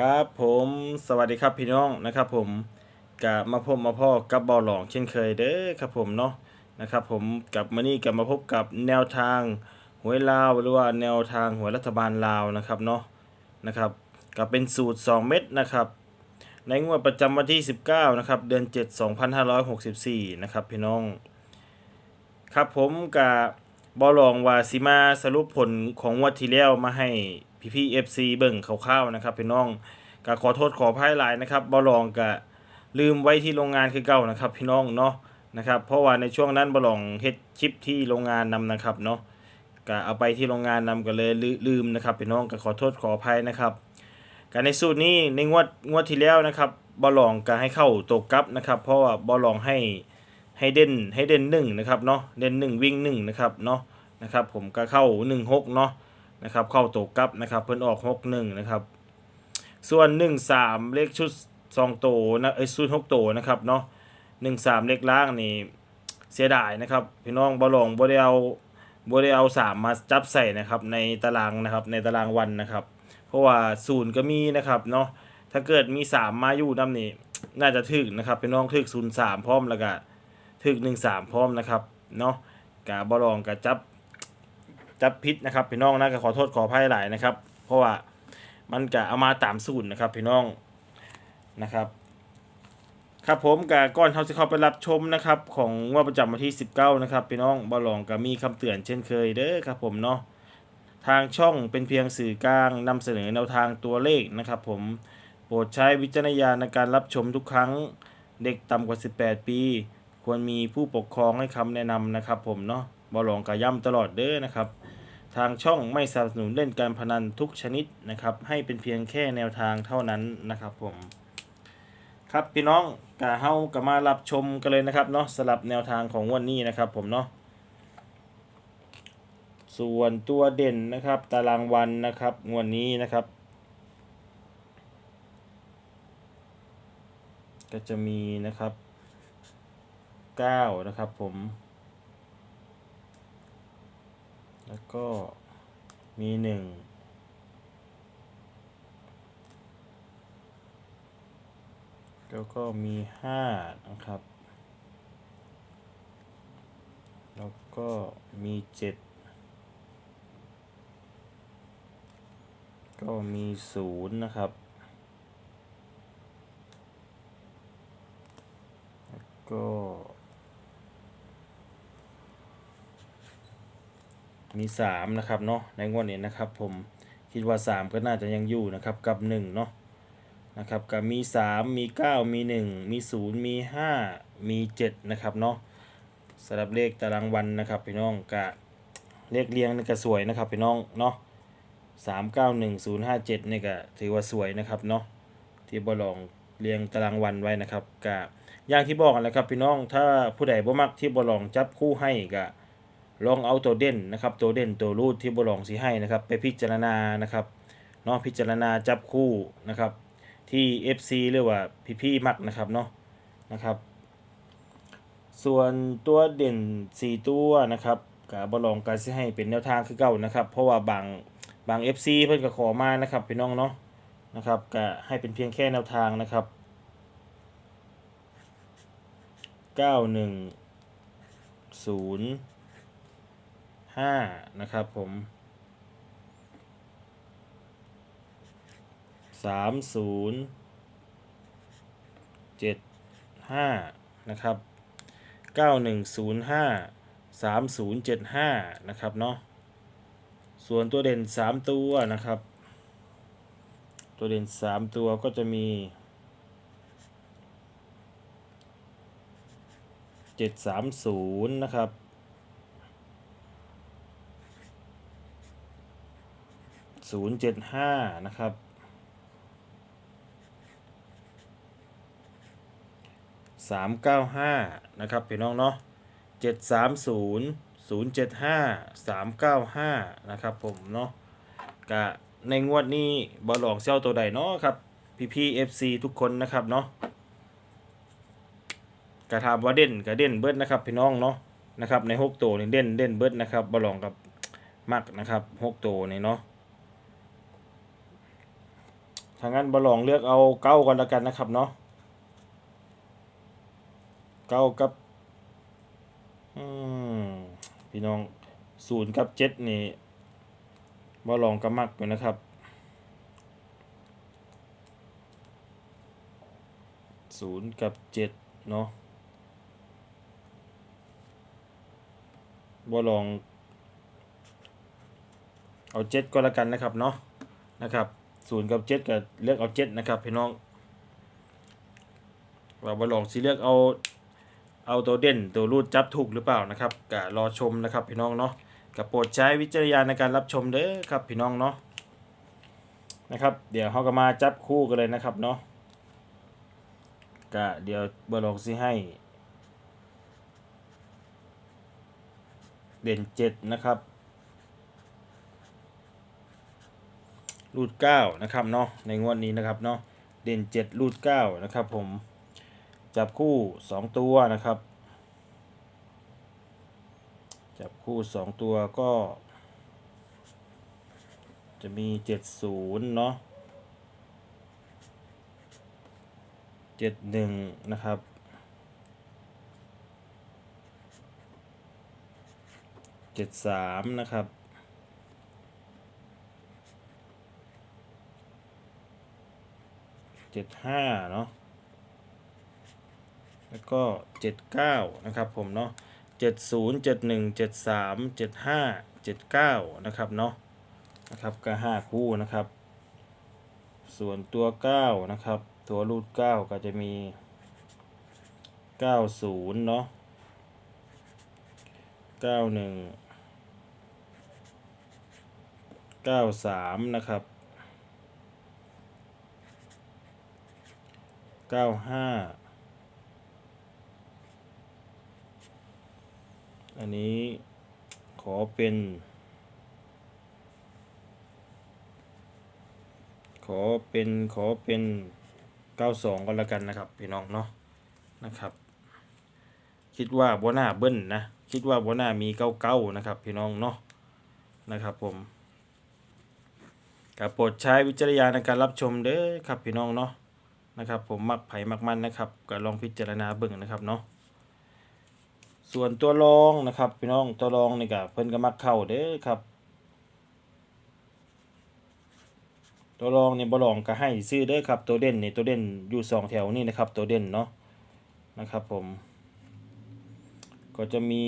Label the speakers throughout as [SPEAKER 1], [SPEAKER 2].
[SPEAKER 1] ครับผมสวัสดีครับพี่น้องนะครับผมกะมาพบมาพ่อกับบอลหลองเช่นเคยเด้อครับผมเนาะนะครับผมกับมานี่กับมาพบกับแนวทางหวยลาวหรือว่าแนวทางหวยรัฐบาลลาวนะครับเนาะนะครับกับเป็นสูตร 2 เม็ดนะครับในงวดประจำวันที่ 19นะครับเดือน 7 2564นะครับพี่น้อง ครับผมกับบอลองวาซิมาสรุปผลของงวดที่แล้วมาให้ พี่พี่เอฟซีเบิ่งคร่าวๆนะครับพี่น้องก็ขอโทษขออภัยหลายนะครับบอลองก็ลืมไว้ที่โรงงานคือเก่านะครับ พี่น้องเนาะนะครับ เพราะว่าในช่วงนั้นบอลองเฮ็ดคลิปที่โรงงานนำนะครับเนาะก็เอาไปที่โรงงานนำก็เลยลืลืมนะครับพี่น้องก็ขอโทษขออภัยนะครับการในสูตรนี้ในงวดงวดที่แล้วนะครับบอลองก็ให้เข้าตกกลับนะครับ เพราะว่าบอลองให้ให้เด่นให้เด่นหนึ่งนะครับเนาะเด่นหนึ่งวิ่งหนึ่งนะครับเนาะนะครับ ผมก็เข้าหนึ่งหกเนาะ นะครับเข้าตกกลับนะครับเพิ่นออกหกหนึ่งนะครับ ส่วนหนึ่งสามเลขชุดสองโตนะเอ้ยชุดหกโตนะครับเนาะหนึ่งสามเลขล่างนี่เสียดายนะครับ พี่น้องบอลองบ่ได้เอาบ่ได้เอาสามมาจับใส่นะครับในตารางนะครับในตารางวันนะครับ เพราะว่าศูนย์ก็มีนะครับเนาะถ้าเกิดมีสามมาอยู่นํนี่น่าจะถึกนะครับพี่น้องถึกศูนย์สามพร้อมแล้วก็ถึกหนึ่งสามพร้อมนะครับเนาะกาบอลองกับจับ จับพิษนะครับพี่น้องนะก็ขอโทษขออภัยหลายนะครับ เพราะว่ามันกะเอามาตามสูตรนะครับพี่น้องนะครับครับผมกะก่อนเขาจะเข้าไปรับชมนะครับ ของงวดประจำวันที่ 19 นะครับพี่น้องบอลองก็มีคำเตือนเช่นเคยเด้อครับผมเนาะทางช่องเป็นเพียงสื่อกลางนำเสนอแนวทางตัวเลขนะครับ ผมโปรดใช้วิจารณญาณในการรับชมทุกครั้งเด็กต่ำกว่า 18 ปี ควรมีผู้ปกครองให้คำแนะนำนะครับผมเนาะ บอลองกระย่ำตลอดเด้อนะครับ ทางช่องไม่สนับสนุนเล่นการพนันทุกชนิดนะครับ ให้เป็นเพียงแค่แนวทางเท่านั้นนะครับผมครับพี่น้องกะเฮากะมารับชมกันเลยนะครับเนาะสลับแนวทางของวันนี้นะครับผมเนาะส่วนตัวเด่นนะครับ ตารางวันนะครับงวดนี้นะครับ ก็จะมีนะครับ 9 นะครับผม แล้วก็มี1แล้วก็มี5นะครับ แล้วก็มี7ก็มี0นย์นะครับ แล้วก็ มีสามนะครับเนาะในงวดนี้นะครับ ผมคิดว่าสามก็น่าจะยังอยู่นะครับกับหนึ่งเนาะนะครับกับมีสามมีเก้ามีหนึ่งมีศูนย์มีห้ามีเจ็ดนะครับเนาะสำหรับเลขตารางวันนะครับพี่น้องกะเลขเรียงนี่ก็สวยนะครับพี่น้องเนาะสามเก้าหนึ่งศูนย์ห้าเจ็ดนี่ก็ถือว่าสวยนะครับเนาะที่บอลองเรียงตารางวันไว้นะครับกะอย่างที่บอกนแหล้วครับพี่น้องถ้าผู้ใดบ่มักที่บ่ลองจับคู่ให้ก็ ลองเอาตัวเด่นนะครับ ตัวเด่นตัวรูดที่บ่ลองสิให้นะครับ ไปพิจารณานะครับเนาะพิจารณาจับคู่นะครับ ที่ FC หรือว่าพี่ๆมักนะครับเนาะนะครับ ส่วนตัวเด่น 4 ตัวนะครับก็บ่ลองก็สิให้เป็นแนวทางคือเก่านะครับ เพราะว่าบางบาง FC เพิ่นก็ขอมานะครับพี่น้องเนาะนะครับก็ให้เป็นเพียงแค่แนวทางนะครับเก้าหนึ่งศูนย์ ห้านะครับผมสามศูนย์เจ็ดห้านะครับเก้าหนึ่งศูนย์ห้าสามศูนย์เจ็ดห้านะครับเนาะส่วนตัวเด่นสามตัวนะครับ ตัวเด่นสามตัวก็จะมีเจ็ดสามศูนย์นะครับ ศูนย์เจ็ดห้านะครับ สามเก้าห้านะครับพี่น้องเนาะเจ็ดสามศูนย์ศูนย์เจ็ดห้าสามเก้าห้านะครับผมเนาะกะในงวดนี้บอลหลองเซลตัวใดเนาะครับพี่พี่เอฟซีทุกคนนะครับเนาะกระทำว่าเด่นกับเด่นเบิดนะครับพี่น้องเนาะนะครับในหกตัวนี่เด่นเด่นเบิดนะครับบอลองกับมักนะครับหกตัวนี่เนาะ ถ้างั้นบอลองเลือกเอาเก้าก่อนแล้วกันนะครับเนาะเก้ากับพี่น้องศูนย์กับเจ็ดนี่บอลองก็มักอยู่นะครับศูนย์กับเจ็ดเนาะบอลอง เอาเจ็ดก็แล้วกันนะครับเนาะนะครับ ศูนย์กับเจ็ดก็เลือกเอาเจ็ดนะครับพี่น้องว่าบอลองสิเลือกเอาเอาตัวเด่นตัวรูดจับถูกหรือเปล่านะครับก็รอชมนะครับพี่น้องเนาะกับโปรดใช้วิจารณญาณในการรับชมเด้อครับพี่น้องเนาะนะครับ เดี๋ยวเขาก็มาจับคู่กันเลยนะครับเนาะก็เดี๋ยวบอลองสิให้ เด่นเจ็ดนะครับ รูดเก้านะครับเนาะในงวดนี้นะครับเนาะเด่นเจ็ดรูดเก้านะครับผมจับคู่สองตัวนะครับ จับคู่สองตัวก็ จะมีเจ็ดศูนย์เนาะเจ็ดหนึ่งนะครับเจ็ดสามนะครับ เจ็ดห้าเนาะแล้วก็เจ็ดเก้านะครับผมเนาะเจ็ดศูนย์เจ็ดหนึ่งเจ็ดสามเจ็ดห้าเจ็ดเก้านะครับเนาะนะครับก็ห้าคู่นะครับ ส่วนตัวเก้านะครับ ตัวรูดเก้าก็จะมีเก้าศูนย์เนาะเก้าหนึ่งเก้าสามนะครับ เก้าห้าอันนี้ขอเป็น ขอเป็นขอเป็นเก้าสองก็แล้วกันนะครับ พี่น้องเนาะนะครับ คิดว่าบัวหน้าเบิ้ลนะ คิดว่าบัวหน้ามีเก้าเก้านะครับ พี่น้องเนาะนะครับผมกับโปรดใช้วิจารณญาณในการรับชมเด้อครับพี่น้องเนาะ นะครับ ผมมักไผ่มักมันนะครับก็ลองพิจารณาเบิ่งนะครับเนาะส่วนตัวรองนะครับพี่น้องตัวรองนี่ก็เพิ่นก็มักเข้าเด้อครับ ตัวรองนี่บ่รองก็ให้ซื้อเด้อครับ ตัวเด่นนี่ตัวเด่นอยู่สองแถวนี่นะครับ ตัวเด่นเนาะนะครับ ผม ก็จะมี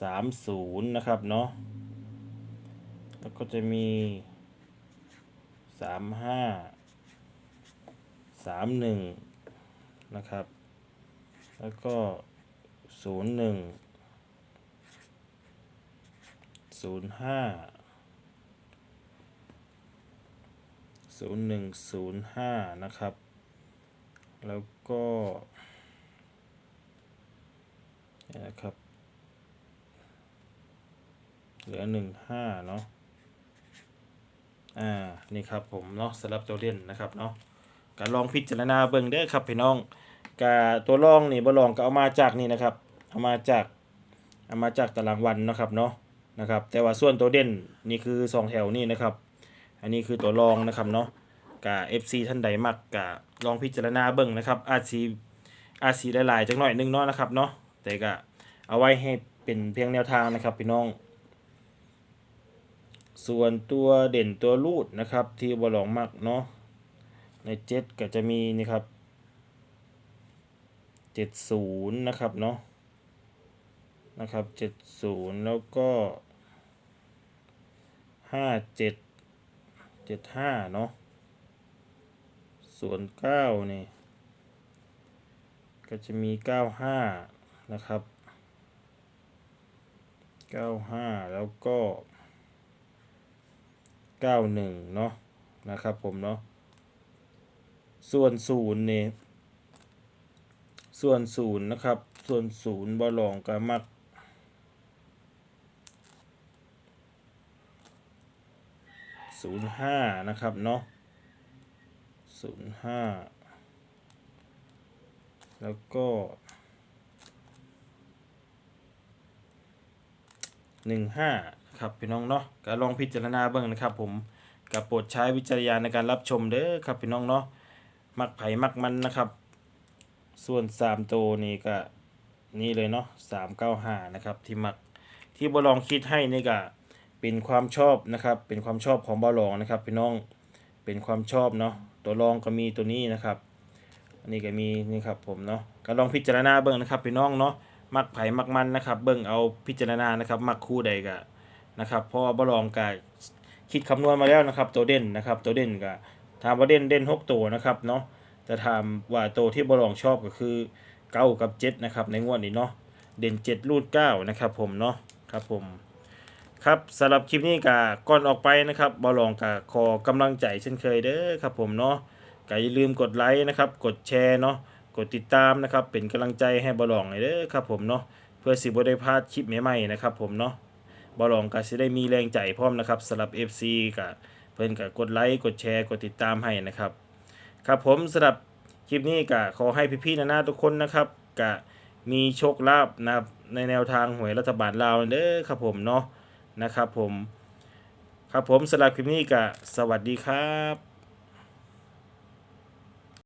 [SPEAKER 1] สามศูนย์นะครับเนาะแล้วก็จะมีสามห้า สามหนึ่งนะครับ แล้วก็ศูนย์หนึ่งศูนย์ห้าศูนย์หนึ่งศูนย์ห้านะครับ แล้วก็นี่นะครับ เหลือหนึ่งห้าเนาะ อ่า นี่ครับผมเนาะสำหรับตัวเล่นนะครับเนาะ ก็ลองพิจารณาเบิ่งเด้อครับพี่น้องกาตัวรองนี่บ่ลองก็เอามาจากนี่นะครับ เอามาจากเอามาจากตารางวันนะครับเนาะนะครับ แต่ว่าส่วนตัวเด่นนี่คือสองแถวนี่นะครับ อันนี้คือตัวรองนะครับเนาะกา FC ท่านใดมักกาลองพิจารณาเบิ่งนะครับ อาจสิอาจสิหลายๆจักหน่อยหนึงเนาะนะครับเนาะแต่ก็เอาไว้ให้เป็นเพียงแนวทางนะครับพี่น้อง ส่วนตัวเด่นตัวรูดนะครับที่บ่ลองมักเนาะ ในเจ็ดก็จะมีนี่ครับเจ็ดศูนย์นะครับเนาะนะครับเจ็ดศูนย์แล้วก็ห้าเจ็ดเจ็ดห้าเนาะส่วนเก้านี่ก็จะมีเก้าห้านะครับเก้าห้าแล้วก็เก้าหนึ่งเนาะนะครับผมเนาะ ส่วนศูนย์นี่ส่วนศูนย์นะครับ ส่วนศูนย์บอลองก็มักศูนย์ห้านะครับเนาะศูนย์ห้าแล้วก็หนึ่งห้าครับพี่น้องเนาะก็ลองพิจารณาเบิ่งนะครับผมกับโปรดใช้วิจารณญาณในการรับชมเด้อครับพี่น้องเนาะ มักไผ่มักมันนะครับ ส่วนสามตัวนี่ก็นี่เลยเนาะสามเก้าห้านะครับ ที่มักที่บอลองคิดให้นี่ก็เป็นความชอบนะครับ เป็นความชอบของบอลองนะครับพี่น้องเป็นความชอบเนาะตัวรองก็มีตัวนี้นะครับอันนี้ก็มีนี่ครับผมเนาะก็ลองพิจารณาเบิ่งนะครับพี่น้องเนาะมักไผ่มักมันนะครับ เบิ่งเอาพิจารณานะครับมักคู่ใดก็นะครับเพราะว่าบอลองก็คิดคำนวณมาแล้วนะครับ ตัวเด่นนะครับ ตัวเด่นก็ ถามว่าเด่นเด่นหกตัวนะครับเนาะแต่ถามว่าตัวที่บอลองชอบก็คือเก้ากับเจ็ดนะครับในงวดนี้เนาะเด่นเจ็ดรูดเก้านะครับผมเนาะครับผมครับสำหรับคลิปนี้ก็ก่อนออกไปนะครับบอลองก็ขอกำลังใจเช่นเคยเด้อครับผมเนาะก็อย่าลืมกดไลค์นะครับ กดแชร์เนาะกดติดตามนะครับ เป็นกำลังใจให้บอลองเลยเด้อครับผมเนาะเพื่อสิบ่ได้พลาดคลิปใหม่ๆนะครับผมเนาะบอลองก็สิได้มีแรงใจพร้อมนะครับสำหรับ FC ก็ เพิ่นก็กดไลค์กดแชร์กดติดตามให้นะครับ ครับผมสำหรับคลิปนี้ก็ขอให้พี่ๆนานาทุกคนนะครับก็มีโชคลาภนะครับในแนวทางหวยรัฐบาลลาวเด้อครับผมเนาะนะครับผม ครับผมสำหรับคลิปนี้ก็สวัสดีครับ